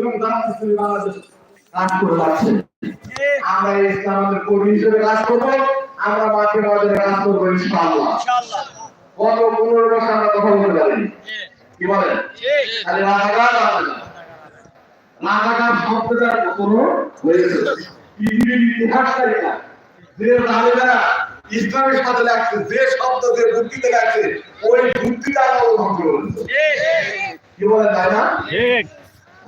এবং জামাত ইসলামী বাংলাদেশ কাজ করে যাচ্ছে আমরা এই ইসলামের কর্মী হিসেবে কাজ করব আমরা মাঠে বাজারে কাজ করব ইনশাআল্লাহ। গত পনেরো বছর আমরা কথা বলতে পারিনি কি বলেন? খালি রাজাকার রাজাকার রাজাকার শব্দটা কোনো হয়েছে। পৃথিবীর ইতিহাসকারীরা যে রাজারা ইসলামের সাথে লাগছে যে শব্দ যে বুদ্ধিতে লাগছে ওই বুদ্ধিটা আমরা ধ্বংস করেছে কি বলেন তাই না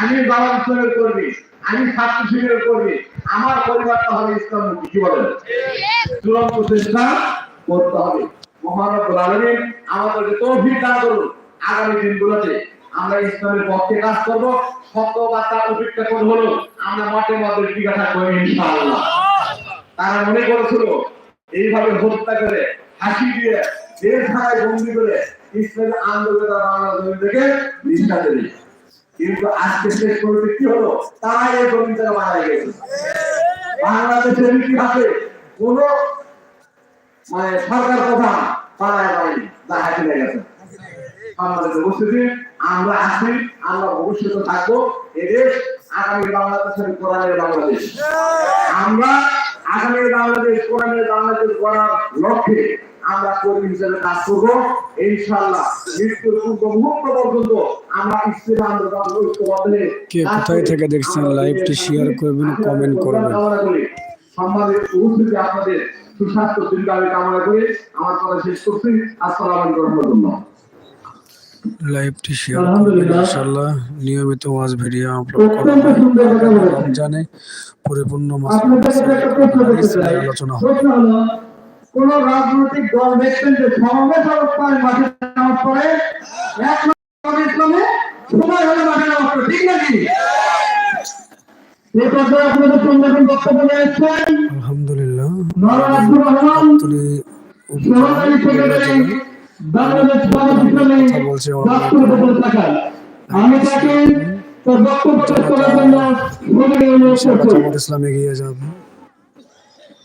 আমি যারা ইসলামের কর্মী, আমি ছাত্র শিবিরের কর্মী, আমার পরিবারটা হবে ইসলাম কি বলেন? চূড়ান্ত চেষ্টা করতে হবে। আমাদেরকে করুন। আগামী দিনগুলোতে আমরা ইসলামের পক্ষে কাজ করব। সত্য বার্তা উপেক্ষা করে হলো আমরা মাঠে মধ্যে টিকা থাকব ইনশাআল্লাহ। তারা মনে করেছিল, এইভাবে হত্যা করে, হাসি দিয়ে দেশ ছাড়াই বন্দি করে ইসলামের আন্দোলন বাংলাদেশ থেকে নিষ্ঠা দেবে কিন্তু আজকে শেষ করতে কি হলো? তারা এই জমি থেকে মারা গেছে। বাংলাদেশের ইতিহাসে কোন মানে সরকার প্রধান পালায় পায়নি গেছে। আমরা আছি, আমরা থাকব আগামী বাংলাদেশের কোরআনের বাংলাদেশ। আমরা আগামী বাংলাদেশ, কোরআনের বাংলাদেশ করার লক্ষ্যে আমরা কর্মী হিসেবে কাজ করব। ইনশাআল্লাহ মৃত্যুর পূর্ব মুহূর্ত পর্যন্ত আমরা ইসলাম আন্দোলন ঐক্যবদ্ধে কে কোথায় থেকে দেখছেন লাইভটি শেয়ার করবেন কমেন্ট করবেন। সম্মানিত উপস্থিতি আপনাদের সুস্বাস্থ্য দীর্ঘায়ু কামনা করি। আমার কথা শেষ করছি। আসসালামু আলাইকুম রহমতুল্লাহ। লাইভটি শেয়ার করবেন ইনশাআল্লাহ। নিয়মিত ওয়াজ ভিডিও আপলোড করবেন রমজানে পরিপূর্ণ চাই। আলোচনা হবে। কোন রাজনৈতিক দল দেখছেন যে সমাবেশ অবস্থায় মাঠে নামাজ পড়ে এক ইসলামে সময় হলে মাঠে নামাজ পড়ে ঠিক নাকি? আলহামদুলিল্লাহ। আমি তাকে ইসলামে এগিয়ে যাবে।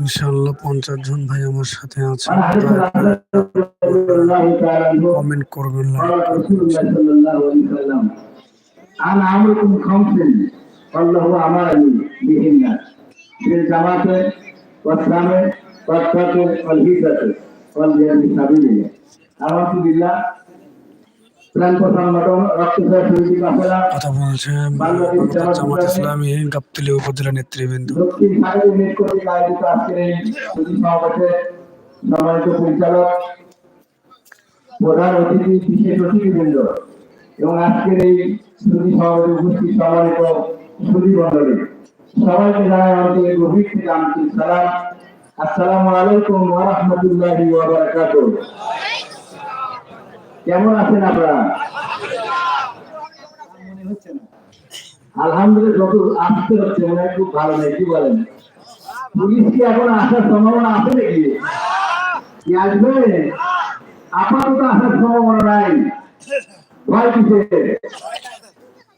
ইনশাল্লাহ পঞ্চাশ জন ভাই আমার সাথে আছে। কমেন্ট করবেন আন আমরুকুম খামসিন, আল্লাহু আমারানি বিহিন্না। আলহামদুলিল্লাহ কথা বলছে জামাত ইসলামী গাবতলী উপজেলা নেতৃবৃন্দ। প্রধান অতিথি, বিশেষ অতিথিবৃন্দ এবং আজকের এই সমাবেশে উপস্থিত সম্মানিত মন্ডলী সবাইকে জানাই আমাদের গভীর থেকে সালাম। আলাইকুম কেমন আছেন আপনারা? আলহামদুলিল্লাহ যত আসতে হচ্ছে, মনে হয় খুব ভালো নেই, কি বলেন? পুলিশ কি এখন আসার সম্ভাবনা আছে নাকি? কি আসবে? আপাতত আসার সম্ভাবনা নাই। ভয়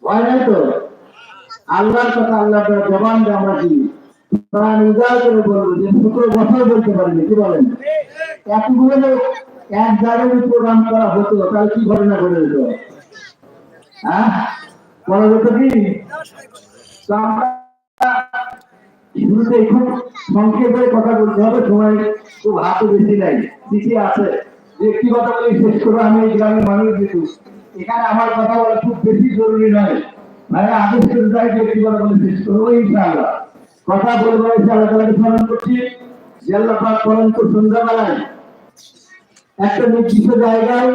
ভয় নাই তো? আল্লাহর কথা আল্লাহ তাআলা জবান দিয়ে আমরা কি? প্রাণ করে বলব যে দুটো কথাও বলতে পারিনি, কি বলেন? এতগুলো এক জায়গায় প্রোগ্রাম করা হতো, তাহলে কি ঘটনা ঘটে যেত হ্যাঁ করা যেত কি? শুরুতে খুব সংক্ষেপে কথা বলতে হবে, সময় খুব হাতে বেশি নাই কিছু আছে। একটি কথা বলে, শেষ করে, আমি এই গ্রামের মানুষ দিতু এখানে আমার কথা বলা খুব বেশি জরুরি নয়। মানে আদেশ করে যাই একটি কথা বলে, শেষ করব, ইনশাআল্লাহ। কথা বলব, ইনশাআল্লাহ তালাকে স্মরণ করছি? আল্লাহ পাক পরন্ত সন্ধ্যাবেলায় একটা নির্দিষ্ট জায়গায়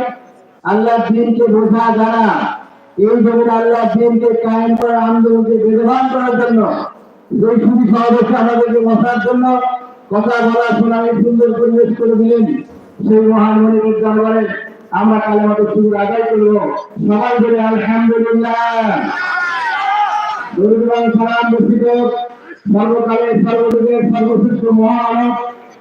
আল্লাহ দিনকে বোঝা জানা। এই জমিনে আল্লাহ দিনকে কায়েম করার আন্দোলনকে বেদবান করার জন্য দুই খুবই সহযোগী আমাদেরকে বসার জন্য কথা বলা শোনানি সুন্দর পরিবেশ করে দিলেন। সেই মহান মনিবের দরবারে আমরা কালে মতো শুরু আদায় করব। সবাই বলে, আলহামদুলিল্লাহ। সালাম বর্ষিত সর্বকালে সর্বযুগের সর্বশ্রেষ্ঠ মহামানব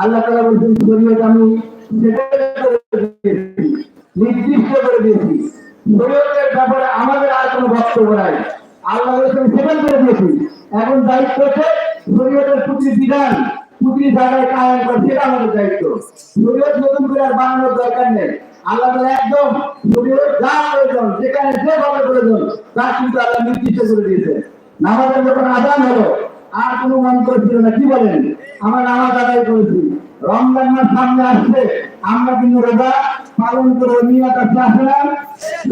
আল্লাহ তাআলা বলছেন শরীয়ত আমি নির্দিষ্ট করে দিয়েছি শরীয়তের ব্যাপারে আমাদের আর কোনো বক্তব্য নাই। আল্লাহ বলছেন সেটা করে দিয়েছি। এখন দায়িত্ব হচ্ছে শরীয়তের প্রতি বিধান প্রতি জায়গায় কায়ন করা, সেটা আমাদের দায়িত্ব। শরীয়ত নতুন করে আর বানানোর দরকার নেই। আল্লাহ তাআলা একদম শরীয়ত যা প্রয়োজন, যেখানে যেভাবে প্রয়োজন, তা কিন্তু আল্লাহ নির্দিষ্ট করে দিয়েছে নামাজের যখন আজান হলো, আর কোনো মন্ত্র ছিল না, কি বলেন? আমরা নামাজ আদায় করেছি। রমজান মাস সামনে আসছে আমরা কিন্তু রোজা পালন করে নিয়ত আছে আসে না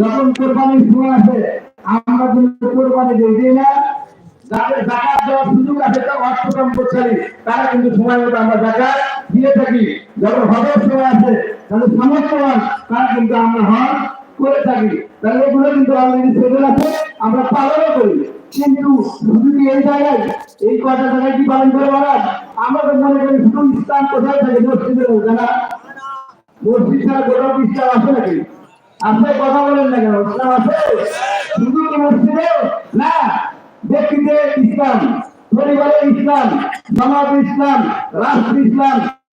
যখন কোরবানির সময় আসে, আমরা কিন্তু কোরবানি দিই না। যাদের জাকাত দেওয়ার সুযোগ আছে, তারা কিন্তু সময় মতো আমরা জাকাত দিয়ে থাকি। যখন হজের সময় আছে তারা কিন্তু আমরা হজ করে থাকি। তাহলে এগুলো কিন্তু অলরেডি আছে, আমরা পালনও করি। কিন্তু এই জায়গায়? এই কটা জায়গায় কি পালন করে মহারাজ? আমরা তো মনে করি শুধু ইসলাম কোথায় থাকে? মসজিদের না মসজিদ ছাড়া কোথাও ইসলাম আছে নাকি? আপনি কথা বলেন না কেন? ইসলাম আছে? শুধু মসজিদে? না। ব্যক্তিতে ইসলাম পরিবারে ইসলাম সমাজ ইসলাম রাষ্ট্র ইসলাম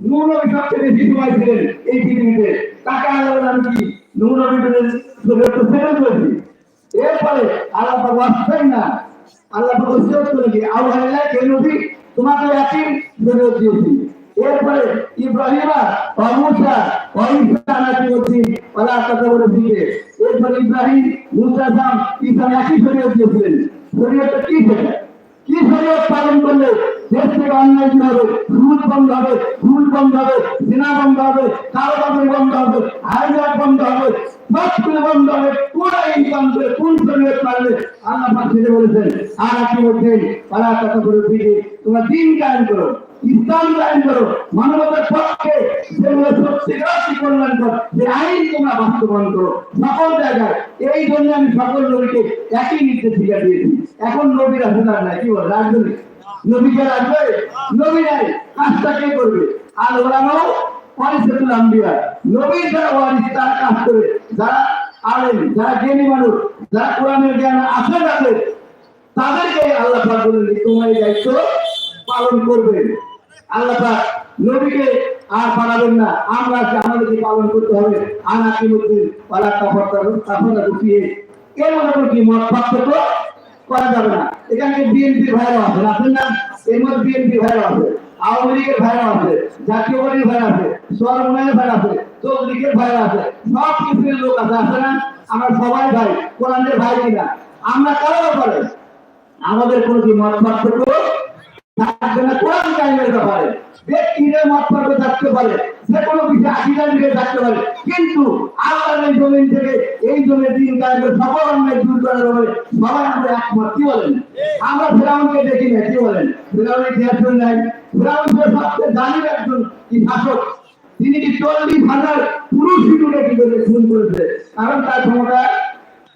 নূহ নবী সবচেয়ে কি নূহ নবী বলে তো করেছি? এরপরে আল্লাহ পাক না। আল্লাহ পাক ওসিয়ত করে দিয়ে আল্লাহ কে নবী? তোমাকে একই শরীয়ত দিয়েছি। এরপরে ইব্রাহিমা ও মুসা নাকি বলছি ওরা দিকে এরপরে ইব্রাহিম, মুসা সাম শরীয়তটা কি সেটা কি শরীয়ত পালন করলে? দেশ অন্যায় কি হবে সুদ বন্ধ হবে সুদ বন্ধ হবে দিনা বন্ধ হবে কারোবাদী বন্ধ হবে হাইজাক বন্ধ হবে সবকিছু বন্ধ হবে, পুরো ইনকাম করে কোন শরীয়ত পারলে আল্লাহ পাক বলেছেন, আর আপনি বলছেন, পালা কথা করে দিকে তোমরা দিন কায়েম করো, ইসলাম কায়েম করো, মানবতার পক্ষে যেগুলো সত্যিকার কল্যাণকর যে আইন তোমরা বাস্তবায়ন করো, সকল জায়গায়। এই জন্য আমি সকল নবীকে একই নির্দেশিকা দিয়েছি। এখন নবীর আছে নাই, কি বলে রাজনৈতিক নবীকে রাখবে নবী নাই কাজটা কে করবে আর ওরাও পরিষেতুল আম্বিয়া নবীর যারা ওয়ারিস তারা কাজ করে যারা আলেন যারা জ্ঞানী মানুষ যারা কোরআনের জ্ঞান আছে তাদের তাদেরকে আল্লাহ পাক বললেন তোমার দায়িত্ব পালন করবে আল্লাহ পাক নবীকে আর পালাবেন না আমরা আমাদেরকে পালন করতে হবে আনা কি মধ্যে পালা কাপড় কাপড় ঢুকিয়ে এর মধ্যে কি মত পার্থক্য করা যাবে না। এখানে আছে না। এর আছে, আওয়ামী লীগের আছে, জাতীয় পার্টির আছে আছে আছে। সব লোক আছে আছে না? আমরা সবাই ভাই কোরআনের ভাই কিনা? আমরা কারও ব্যাপারে আমাদের কোনো কি মত পার্থক্য থাকবে না কোরআন কাহিনীর ব্যাপারে ব্যক্তিদের মত পার্থক্য থাকতে পারে। যে কোনো বিষয়ে আকিদার দিকে থাকতে পারে। কিন্তু আল্লাহর এই জমিন থেকে এই জমির দিন কায়েমের সকল অন্যায় দূর করার ব্যাপারে সবাই আমরা একমত। কি বলেন? আমরা ফেরাউনকে দেখি না কি বলেন? ফেরাউনের ইতিহাস নাই? ফেরাউন সবচেয়ে জানির একজন শাসক? তিনি কি চল্লিশ হাজার পুরুষ শিশুকে কি করে খুন করেছে? কারণ তার ক্ষমতা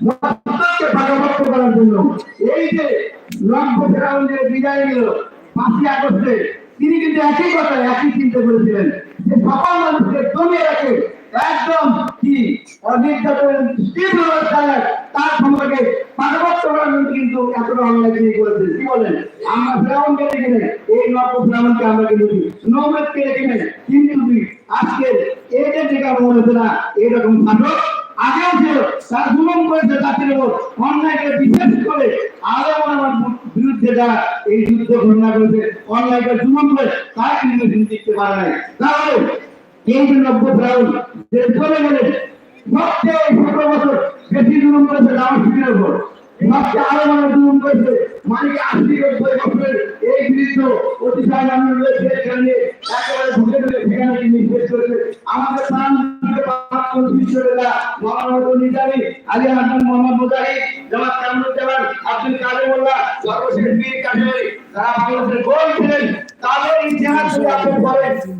মস্তককে ভাগাভাগ করার জন্য। এই যে লক্ষ ফেরাউন যে বিদায় নিল পাঁচই আগস্টে তিনি কিন্তু একই কথা একই চিন্তা করেছিলেন যে সকল মানুষকে জমিয়ে রাখে একদম কি অবস্থায় তার সম্পর্কে জন্য কিন্তু এতটা অন্যায় তিনি করেছেন কি বলেন? আমরা ফেরাউনকে দেখি নাই? এই লক্ষ ফেরাউনকে আমরা কিন্তু নৌমেদকে দেখি কিন্তু আজকে দিকে আমার মনে হচ্ছে না এরকম শাসক আগেও ছিল তার জুলুম করেছে জাতির উপর, অন্যায়কে বিশেষ করে আরও আমার বিরুদ্ধে যারা এই যুদ্ধ ঘোষণা করেছে, অন্যায়কে জুলুম করে, তারা কিন্তু জিততে পারে নাই। তাহলে এই যে নব্য ফেরাউন, যে চলে গেলে সবচেয়ে সতেরো বছর বেশি জুলুম করেছে শিবিরের উপর সবচেয়ে আরও মানে জুলুম করেছে মানে আশি নব্বই বছরের এই বৃদ্ধ অতিশয় নামে রয়েছে এখানে। একেবারে ঢুকে ঢুকে সেখানে নিষেধ করেছে। আমাদের প্রাণ তাদের ইতিহাস যদি আপনি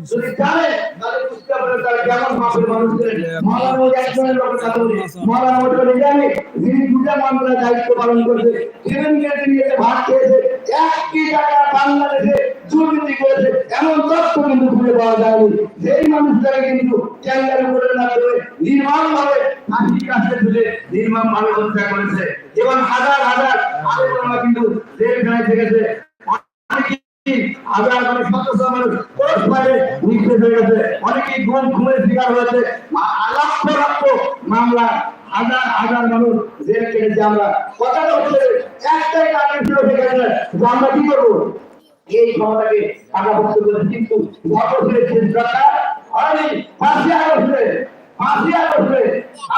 যদি জানেন, তাহলে বুঝতে পারবেন তারা কেমন মাপের মানুষ ছিলেন। মৌলানা একজনের লোকের কথা বলি মৌলানা মোহাম্মদ নিজামী, যিনি দুটা মন্ত্রণালয়ের দায়িত্ব পালন করছে সেভেন গেটে নিয়ে ভাগ খেয়েছে একটি টাকা বাংলাদেশে দুর্নীতি করেছে, এমন তথ্য কিন্তু খুঁজে পাওয়া যায়নি। সেই মানুষটাকে কিন্তু ক্যান্ডার করে না করে নির্মাণ ভাবে ফাঁসি কাছে তুলে নির্মাণ ভাবে হত্যা করেছে। এবং হাজার হাজার আলোচনা কিন্তু জেলখানায় থেকেছে অনেকেই গুম, খুনের শিকার হয়েছে। লক্ষ লক্ষ মামলা হাজার হাজার মানুষ জেল কেটেছে আমরা। কথাটা হচ্ছে, একটাই কারণ ছিল সেখানে যে আমরা কি করব? এই ক্ষমতাকে আমরা করে কিন্তু ঘটনা হয়নি, ফাঁসি আগস্টে ফাঁসি আগস্টে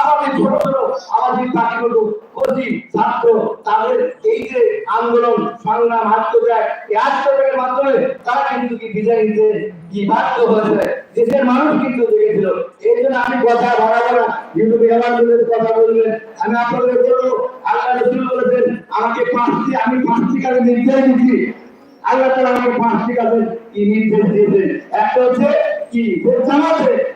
আমাদের ছোট ছোট আমাদের পাখিগুলো অতি ছাত্র, তাদের এই যে আন্দোলন, সংগ্রাম আত্মত্যাগ এই আত্মত্যাগের মাধ্যমে তারা কিন্তু কি বিজয় নিতে কি বাধ্য হয়েছে দেশের মানুষ কিন্তু দেখেছিল। এই জন্য আমি কথা বাড়াবো না। কিন্তু মেহমানদের কথা বলবেন। আমি আপনাদের বলব, আল্লাহ রসুল বলেছেন, আমাকে পাঁচটি, আমি পাঁচটি কাজে নির্দেশ দিচ্ছি। আল্লাহ তাআলা আমাকে পাঁচটি কাজের কি নির্দেশ দিয়েছেন? একটা হচ্ছে কি? জামাতে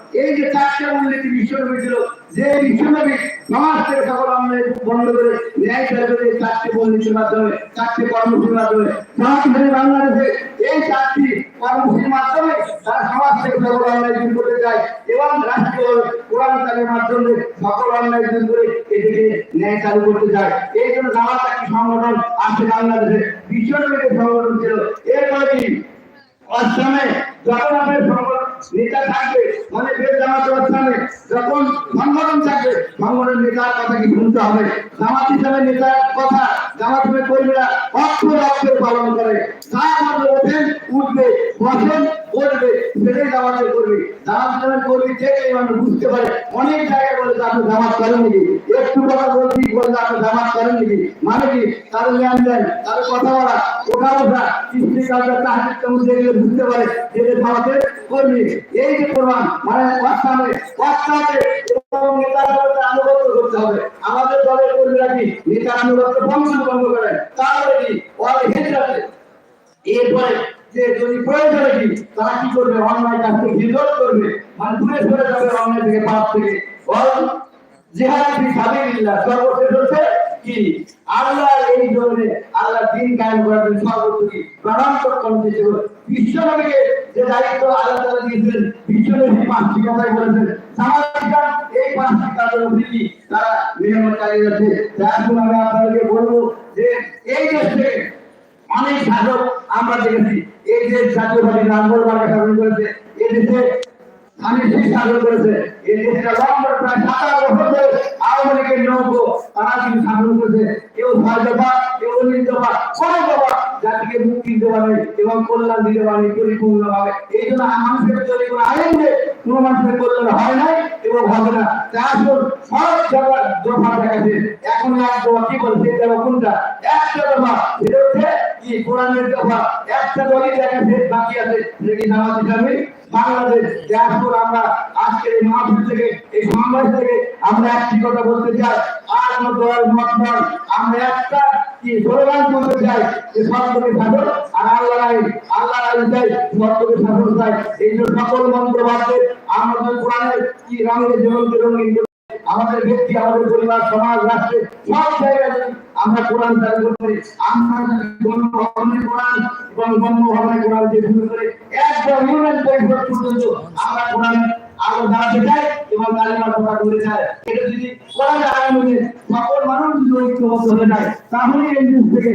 এই যে চারটে ছিল যে বিশ্বনবী সমাজ থেকে সকল অন্যায় বন্ধ করে ন্যায় এই চারটি মাধ্যমে, চারটি কর্মসূচির মাধ্যমে সমাজ হিসেবে বাংলাদেশে এই চারটি কর্মসূচির মাধ্যমে তারা সমাজ থেকে সকল এবং রাষ্ট্রীয় কোরআন কালের মাধ্যমে সকল করে ন্যায় চালু করতে চায়। এই জন্য জামাত একটি সংগঠন আছে বাংলাদেশে। বিশ্বনবীর সংগঠন ছিল। এরপরে কি? সংগঠন নেতা থাকবে মানে বের জামাত অবস্থানে যখন সংগঠন থাকবে সংগঠন নেতার কথা কি শুনতে হবে? জামাত হিসাবে নেতার কথা, জামাত হিসেবে কর্মীরা অক্ষর অক্ষর পালন করে। যা ওঠেন, উঠবে, বসেন করবে সেটাই জামাতের কর্মী জামাত হিসাবের কর্মী থেকে মানুষ বুঝতে পারে। অনেক জায়গায় বলে যে আপনি জামাত করেন নাকি? একটু কথা বলছি বলে আপনি জামাত করেন নাকি? মানে কি? তাদের জ্ঞান দেন তাদের কথা বলা ওঠা ওঠা কৃষ্টি কাজটা তাহার তেমন দেখলে বুঝতে পারে এদের জামাতের কর্মী। এই যে প্রমাণ মানে ওয়াস্তাবে ওয়াস্তাবে এবং নেতাদের আনুগত্য করতে হবে। আমাদের দলের কর্মীরা কি? নেতার আনুগত্য ভঙ্গ ভঙ্গ করে তাহলে কি? ওরা হেঁটে এরপরে যে যদি প্রয়োজনে কি তারা কি করবে? অন্যায় কাজকে বিরোধ করবে। মানে দূরে সরে যাবে অন্যায় থেকে, পাপ থেকে। বল, জেহাদি সাবিলিল্লাহ? সর্বশেষ হচ্ছে কি? আল্লাহ এই জমিনে আল্লাহ দিন কায়েম করার জন্য সর্বোচ্চ প্রাণান্তর কর্মসূচি ছিল বিশ্বনবীকে যে দায়িত্ব আল্লাহ তাআলা দিয়েছিলেন বিশ্বনবী পাঁচটি কথাই বলেছেন। সামাজিক এই পাঁচটি কাজের উপরে তারা মেহনত চালিয়ে যাচ্ছে এখন আমি আপনাদেরকে বলব যে এই দেশ থেকে অনেক শাসক আমরা দেখেছি। এই যে জাতীয় পার্টি করেছে। এই দেশে স্বামী শিক্ষা শাসন করেছে। এই দেশটা লম্বা প্রায় আওয়ামী লীগের নৌকো, তারা কিন্তু শাসন করেছে। কেউ কেউ কোন জাতিকে মুক্তি এবং কল্যাণ দিতে পারে পরিপূর্ণভাবে। এই জন্য মানুষের কোনো আইন কোনো মানুষের কল্যাণ হয় এবং হবে না। সব দফা দেখাচ্ছে, এখন এক দফা কি বলছে কোনটা? একটা হচ্ছে কি কোরআনের দফা একটা দলই দেখাচ্ছে বাকি আছে কি জামাত ইসলামী বাংলাদেশ তারপর আমরা আজকের এই মাহফিল থেকে, এই সমাবেশ থেকে আমরা একটি কথা বলতে চাই। আর কোনো দল, মত নয়। আমরা একটা কি স্লোগান করতে চাই যে সত্যকে শাসন আর আল্লাহ আইন আল্লাহ আইন চাই সত্যকে শাসন চাই। এই জন্য সকল মন্ত্রবাদে আমরা যদি কোরআনের কি রঙের জীবনকে রঙিন আমাদের ব্যক্তি, আমাদের পরিবার, সমাজ রাষ্ট্রে সব জায়গায় আমরা কোরআন চালু করতে আমরা কোন কোরআন এবং গণভবনে কোরআন যে শুরু করে একদম ইউনিয়ন পরিষদ পর্যন্ত আমরা কোরআন আলো দাঁড়াতে চাই এবং কালিমার কথা বলে যায় এটা যদি কোরআন আইন সকল মানুষ যদি ঐক্যবদ্ধ হয়ে যায় তাহলে এই যুগ থেকে